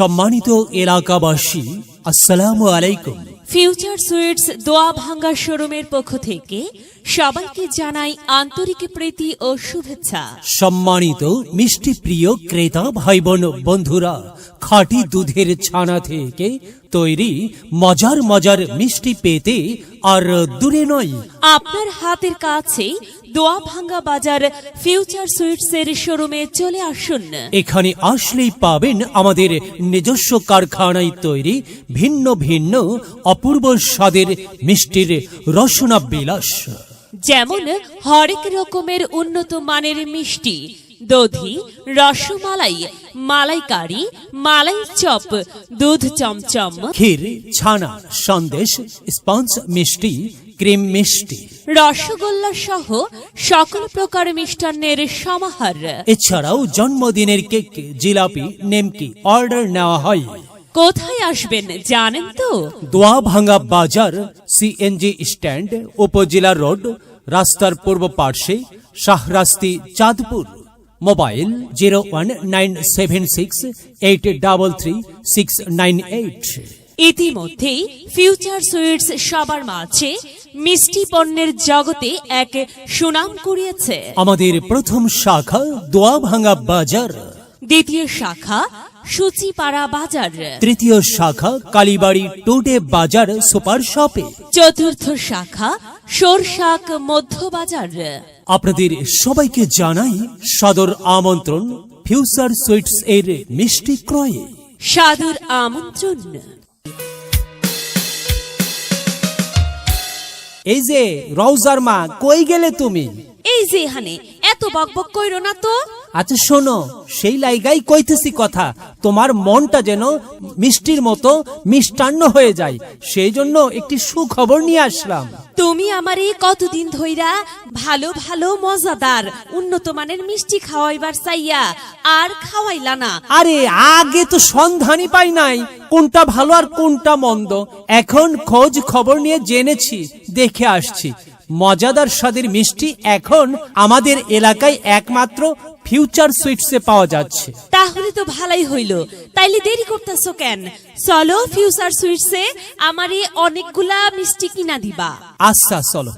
সম্মানিত এলাকাবাসী আসসালামু আলাইকুম। ফিউচার সুইটস দোয়া ভাঙ্গা শোরুমের পক্ষ থেকে সবাইকে জানাই আন্তরিক প্রীতি ও শুভেচ্ছা। সম্মানিত মিষ্টি প্রিয় ক্রেতা ভাই বোন বন্ধুরা খাঁটি দুধের ছানা থেকে তৈরি মজার মজার মিষ্টি পেতে আর দূরে নয়। আপনার হাতের কাছে দোয়া ভাঙ্গা বাজার ফিউচার সুইটসের শোরুমে চলে আসুন। এখানে আসলেই পাবেন আমাদের নিজস্ব কারখানায় তৈরি ভিন্ন ভিন্ন অপূর্ব স্বাদের মিষ্টির রসনা বিলাস যেমন হরেক রকমের উন্নত মানের মিষ্টি দধি রসমালাই মালাইকারি মালাই চপ দুধ চমচম। ক্ষীর ছানা সন্দেশ স্পঞ্জ মিষ্টি ক্রিম মিষ্টি। রসগোল্লা সহ সকল প্রকার মিষ্টান্নের সমাহার। এছাড়াও জন্মদিনের কেক জিলাপি নেমকি অর্ডার নেওয়া হয়। কোথায় আসবেন জানেন তো? দোয়া ভাঙ্গা বাজার সিএনজি স্ট্যান্ড উপজেলা রোড রাস্তার পূর্ব পার্শ্বে Shahrasti Chandpur. Mobile zero one nine seven six eight double three six nine eight. ইতিমধ্যেই ফিউচার সুইটস সবার মাঝে মিষ্টি পণ্যের জগতে এক সুনাম কুড়িয়েছে। আমাদের প্রথম শাখা দোয়া ভাঙ্গা বাজার। দ্বিতীয় শাখা সুচিপাড়া বাজার। তৃতীয় শাখা কালীবাড়ি টোডে বাজার সুপার শপে। চতুর্থ শাখা সরশাক মধ্য বাজার। আপনাদের সবাইকে জানাই সদর আমন্ত্রণ ফিউচার সুইটস এর মিষ্টি ক্রয়ে। সাদুর আমন্ত্রণ। এই যে রওজার মা কই গেলে তুমি? এই যে এখানে এত বকবক কইরো না তো। আচ্ছা শোনো সেই লাইগাই কইতেছি কথা তোমার মনটা যেন মিষ্টির মতো মিষ্টান্ন হয়ে যায় সেই জন্য একটি সুখবর নিয়ে আসলাম। তুমি আমারে কতদিন ধইরা ভালো ভালো, মজাদার, উন্নত মানের মিষ্টি খাওয়াইবার চাইয়া আর খাওয়াইলা না। আরে, আগে তো সন্ধানই পাই নাই কোনটা ভালো আর কোনটা মন্দ। এখন খোঁজ খবর নিয়ে জেনেছি, দেখে আসছি। মজাদার স্বাদের মিষ্টি এখন আমাদের এলাকায় একমাত্র ফিউচার সুইটসে পাওয়া যাচ্ছে। তাহলে তো ভালোই হইল। তাইলে দেরি করতেছো কেন? চলো ফিউচার সুইটসে আমারে অনেকগুলা মিষ্টি কিনা দিবা। আচ্ছা চলো।